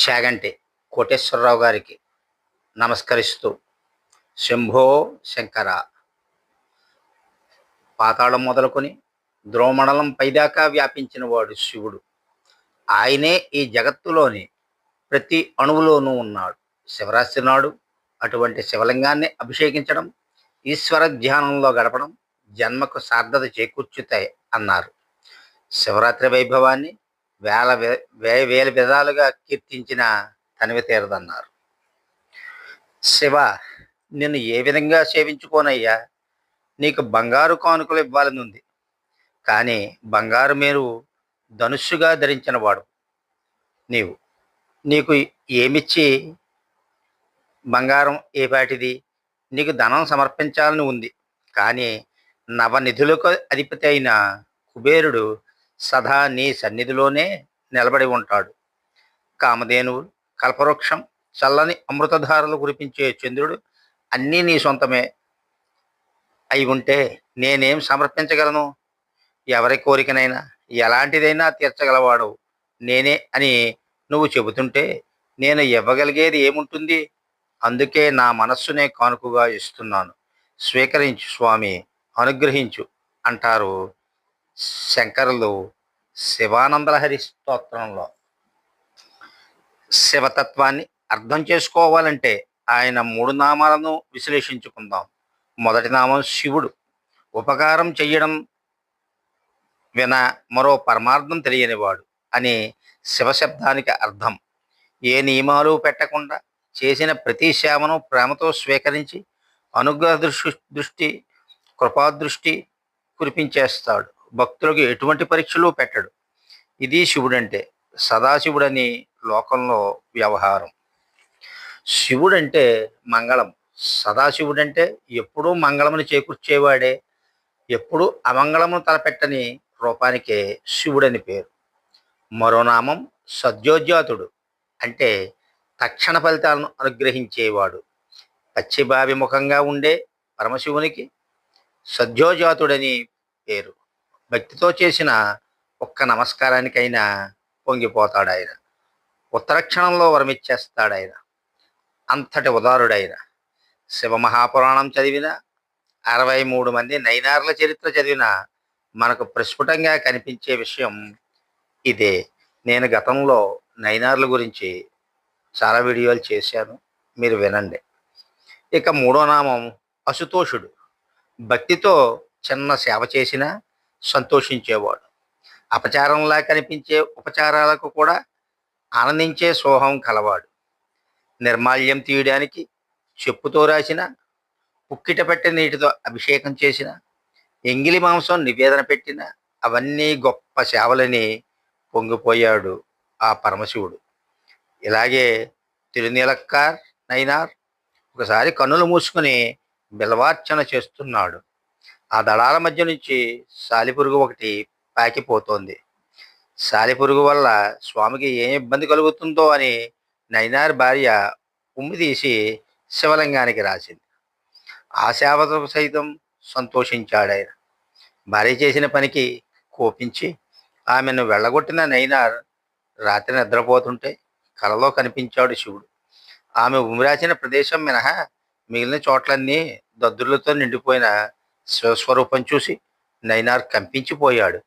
చాగంటి కోటేశ్వరరావు గారికి నమస్కరిస్తూ శంభో శంకర. పాతాళం మొదలుకొని ద్రోమణలం పైదాకా వ్యాపించిన వాడు శివుడు. ఆయనే ఈ జగత్తులోని ప్రతి అణువులోనూ ఉన్నాడు. శివరాత్రి నాడు అటువంటి శివలింగాన్ని అభిషేకించడం ఈశ్వర ధ్యానంలో గడపడం జన్మకు సార్థత చేకూర్చుతాయి అన్నారు. శివరాత్రి వైభవాన్ని వేల వే- వే- వేల విధాలుగా కీర్తించిన తనివి తీరదన్నారు. శివ నిన్ను ఏ విధంగా సేవించుకోనయ్యా? నీకు బంగారు కానుకలు ఇవ్వాలని ఉంది. కానీ బంగారు మీరు ధనుస్సుగా ధరించిన వాడు నీవు నీకు ఏమిచ్చి బంగారం ఏపాటిది నీకు ధనం సమర్పించాలని ఉంది. కానీ నవనిధులకు అధిపతి అయిన కుబేరుడు సదా నీ సన్నిధిలోనే నిలబడి ఉంటాడు. కామధేనువులు కల్పవృక్షం చల్లని అమృతధారలు కురిపించే చంద్రుడు అన్నీ నీ సొంతమే. అయి ఉంటే నేనేం సమర్పించగలను? ఎవరి కోరికనైనా ఎలాంటిదైనా తీర్చగలవాడు నేనే అని నువ్వు చెబుతుంటే నేను ఇవ్వగలిగేది ఏముంటుంది? అందుకే నా మనస్సునే కానుకగా ఇస్తున్నాను. స్వీకరించు స్వామి అనుగ్రహించు అంటారు శంకరులు శివానందలహరి స్తోత్రంలో శివతత్వాన్ని అర్థం చేసుకోవాలంటే ఆయన మూడు నామాలను విశ్లేషించుకుందాం. మొదటి నామం శివుడు. ఉపకారం చెయ్యడం విన మరో పరమార్థం తెలియనివాడు అని శివశబ్దానికి అర్థం. ఏ నియమాలు పెట్టకుండా చేసిన ప్రతి సేవను ప్రేమతో స్వీకరించి అనుగ్రహ దృష్టి దృష్టి కృపాదృష్టి కురిపించేస్తాడు. భక్తులకు ఎటువంటి పరీక్షలు పెట్టడు. ఇది శివుడంటే సదాశివుడని లోకంలో వ్యవహారం. శివుడంటే మంగళం. సదాశివుడంటే ఎప్పుడూ మంగళమును చేకూర్చేవాడే. ఎప్పుడూ అమంగళమును తలపెట్టని రూపానికే శివుడని పేరు. మరో నామం సద్యోజాతుడు అంటే తక్షణ ఫలితాలను అనుగ్రహించేవాడు. పశ్చిమాభిముఖంగా ఉండే పరమశివునికి సద్యోజాతుడని పేరు. భక్తితో చేసిన ఒక్క నమస్కారానికైనా పొంగిపోతాడు ఆయన ఉత్తరక్షణంలో వరమిచ్చేస్తాడు ఆయన అంతటి ఉదారుడైన. శివ మహాపురాణం చదివిన అరవై మూడు మంది నైనార్ల చరిత్ర చదివిన మనకు ప్రస్ఫుటంగా కనిపించే విషయం ఇదే. నేను గతంలో నైనార్ల గురించి చాలా వీడియోలు చేశాను. మీరు వినండి. ఇక మూడో నామం అశుతోషుడు. భక్తితో చిన్న సేవ చేసినా సంతోషించేవాడు. అపచారంలా కనిపించే ఉపచారాలకు కూడా ఆనందించే సోహం కలవాడు. నిర్మాల్యం తీయడానికి చెప్పుతో రాసిన పుక్కిట పెట్టే నీటితో అభిషేకం చేసిన ఎంగిలి మాంసం నివేదన పెట్టిన అవన్నీ గొప్ప సేవలని పొంగిపోయాడు ఆ పరమశివుడు. ఇలాగే తిరునీలక్కార్ నైనార్ ఒకసారి కన్నులు మూసుకుని బిలవార్చన చేస్తున్నాడు. ఆ దళాల మధ్య నుంచి సాలిపురుగు ఒకటి పాకిపోతోంది సాలిపురుగు వల్ల స్వామికి ఏం ఇబ్బంది కలుగుతుందో అని నైనార్ భార్య ఉమ్మి తీసి శివలింగానికి రాసింది. ఆ సేవతో సైతం సంతోషించాడాయన భార్య చేసిన పనికి కోపించి ఆమెను వెళ్ళగొట్టిన నైనార్ రాత్రి నిద్రపోతుంటే కలలో కనిపించాడు శివుడు. ఆమె ఉమిరాచిన ప్రదేశం మినహా మిగిలిన చోట్లన్నీ దద్దుర్లతో నిండిపోయిన శివస్వరూపం చూసి నైనార్ కంపించిపోయాడు.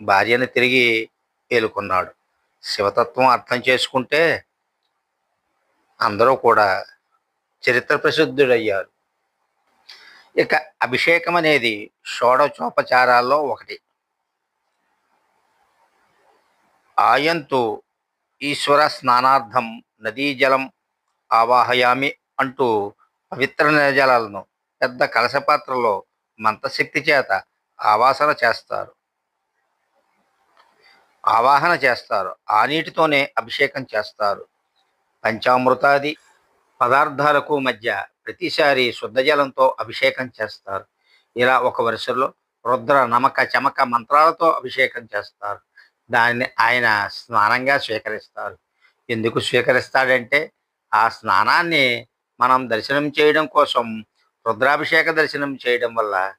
భార్యను తిరిగి ఏలుకున్నాడు శివతత్వం అర్థం చేసుకుంటే అందరూ కూడా చరిత్ర ప్రసిద్ధుడయ్యారు. ఇక అభిషేకం అనేది షోడచోపచారాల్లో ఒకటి. ఆయంతు ఈశ్వర స్నానార్థం నదీ జలం ఆవాహయామి అంటూ పవిత్ర జలాలను పెద్ద కలశపాత్రలో మంత్రశక్తి చేత ఆవాసన చేస్తారు. ఆవాహన చేస్తారు. ఆ నీటితోనే అభిషేకం చేస్తారు. పంచామృతాది పదార్థాలకు మధ్య ప్రతిసారి శుద్ధ జలంతో అభిషేకం చేస్తారు. ఇలా ఒక వరుసలో రుద్ర నమక చమక మంత్రాలతో అభిషేకం చేస్తారు. దాన్ని ఆయన స్నానంగా స్వీకరిస్తారు. ఎందుకు స్వీకరిస్తాడంటే ఆ స్నానాన్ని మనం దర్శనం చేయడం కోసం రుద్రాభిషేక దర్శనం చేయడం వల్ల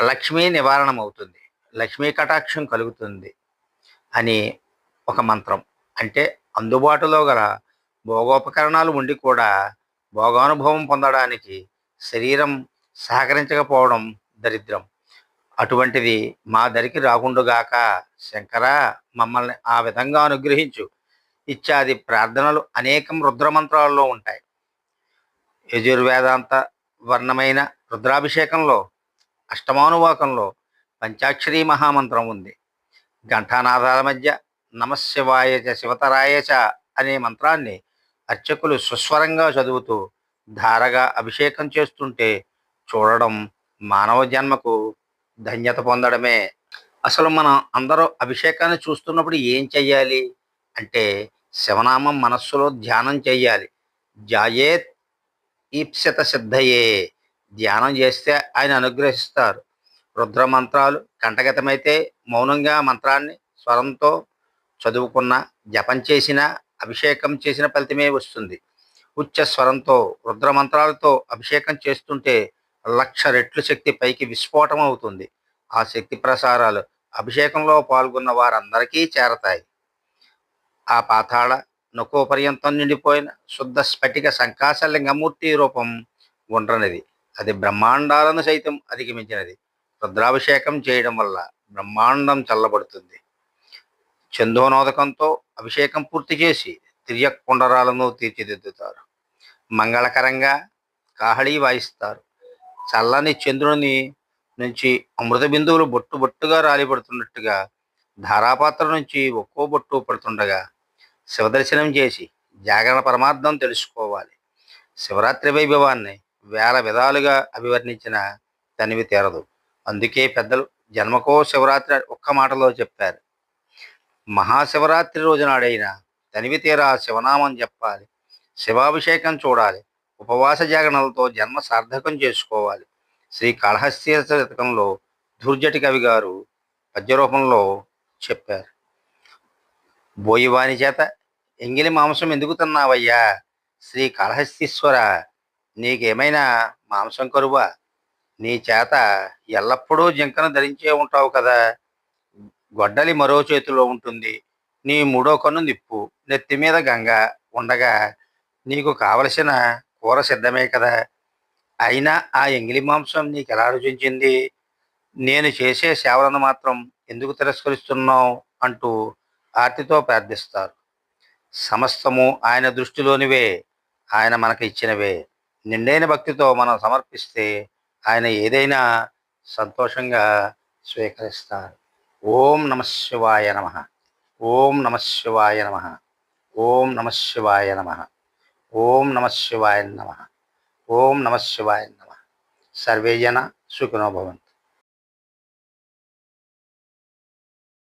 లక్ష్మీ నివారణం అవుతుంది లక్ష్మీ కటాక్షం కలుగుతుంది అని ఒక మంత్రం. అంటే అందుబాటులో గల భోగోపకరణాలు ఉండి కూడా భోగానుభవం పొందడానికి శరీరం సహకరించకపోవడం దరిద్రం. అటువంటిది మా దరికి రాకుండుగాక శంకర మమ్మల్ని ఆ విధంగా అనుగ్రహించు. ఇత్యాది ప్రార్థనలు అనేకం రుద్రమంత్రాల్లో ఉంటాయి. యజుర్వేదాంత వర్ణమైన రుద్రాభిషేకంలో అష్టమానువాకంలో పంచాక్షరీ మహామంత్రం ఉంది. ఘంటానాదాల మధ్య నమశివాయ శివతరాయచ అనే మంత్రాన్ని అర్చకులు సుస్వరంగా చదువుతూ ధారగా అభిషేకం చేస్తుంటే చూడడం మానవ జన్మకు ధన్యత పొందడమే. అసలు మనం అందరూ అభిషేకాన్ని చూస్తున్నప్పుడు ఏం చెయ్యాలి? అంటే శివనామం మనస్సులో ధ్యానం చెయ్యాలి. జాయేత్ ఈప్సిత సిద్ధయే ధ్యానం చేస్తే ఆయన అనుగ్రహిస్తారు. రుద్ర మంత్రాలు కంఠగతమైతే మౌనంగా మంత్రాన్ని స్వరంతో చదువుకున్న జపం చేసిన అభిషేకం చేసిన ఫలితమే వస్తుంది. ఉచ్చ స్వరంతో రుద్ర మంత్రాలతో అభిషేకం చేస్తుంటే లక్ష రెట్లు శక్తి పైకి విస్ఫోటం అవుతుంది ఆ శక్తి ప్రసారాలు అభిషేకంలో పాల్గొన్న వారందరికీ చేరతాయి. ఆ పాతాళ నకోపర్యంతం నిండిపోయిన శుద్ధ స్ఫటిక సంకాశలింగమూర్తి రూపం గుండ్రనిది. అది బ్రహ్మాండాలను సైతం అధిగమించినది. రుద్రాభిషేకం చేయడం వల్ల బ్రహ్మాండం చల్లబడుతుంది. చందోనోదకంతో అభిషేకం పూర్తి చేసి తిరియకుండరాలను తీర్చిదిద్దుతారు. మంగళకరంగా కాహళీ వాయిస్తారు. చల్లని చంద్రుని నుంచి అమృత బిందువులు బొట్టు బొట్టుగా రాలిపడుతున్నట్టుగా ధారాపాత్ర నుంచి ఒక్కో బొట్టు పడుతుండగా శివదర్శనం చేసి జాగరణ పరమార్థం తెలుసుకోవాలి. శివరాత్రి వైభవాన్ని వేల విధాలుగా అభివర్ణించిన తనివి తీరదు. అందుకే పెద్దలు జన్మకో శివరాత్రి ఒక్క మాటలో చెప్పారు. మహాశివరాత్రి రోజు నాడైన తనివి తీరా శివనామం చెప్పాలి శివాభిషేకం చూడాలి. ఉపవాస జాగరణలతో జన్మ సార్థకం చేసుకోవాలి. శ్రీ కాళహస్తి శతకంలో ధూర్జటి కవి గారు పద్యరూపంలో చెప్పారు. బోయివాని చేత ఎంగిలి మాంసం ఎందుకు తిన్నావయ్యా? శ్రీ కాళహస్తీశ్వర నీకేమైనా మాంసం కరువా? నీ చేత ఎల్లప్పుడూ జింకను ధరించే ఉంటావు కదా? గొడ్డలి మరో చేతిలో ఉంటుంది. నీ మూడో కన్ను నిప్పు నెత్తి మీద గంగ. ఉండగా నీకు కావలసిన కూర సిద్ధమే కదా? అయినా ఆ ఎంగిలి మాంసం నీకు ఎలా రుచించింది? నేను చేసే సేవలను మాత్రం ఎందుకు తిరస్కరిస్తున్నావు? అంటూ ఆర్తితో ప్రార్థిస్తారు. సమస్తము ఆయన దృష్టిలోనివే ఆయన మనకి ఇచ్చినవే. నిండైన భక్తితో మనం సమర్పిస్తే ఆయన ఏదైనా సంతోషంగా స్వీకరిస్తారు. ఓం నమ శివాయ నమ. ఓం నమ శివాయ నమ. ఓం నమ శివాయ నమ. ఓం నమ శివాయ నమ. ఓం నమ శివాయ నమ. సర్వేజన సుఖినో భవంతు.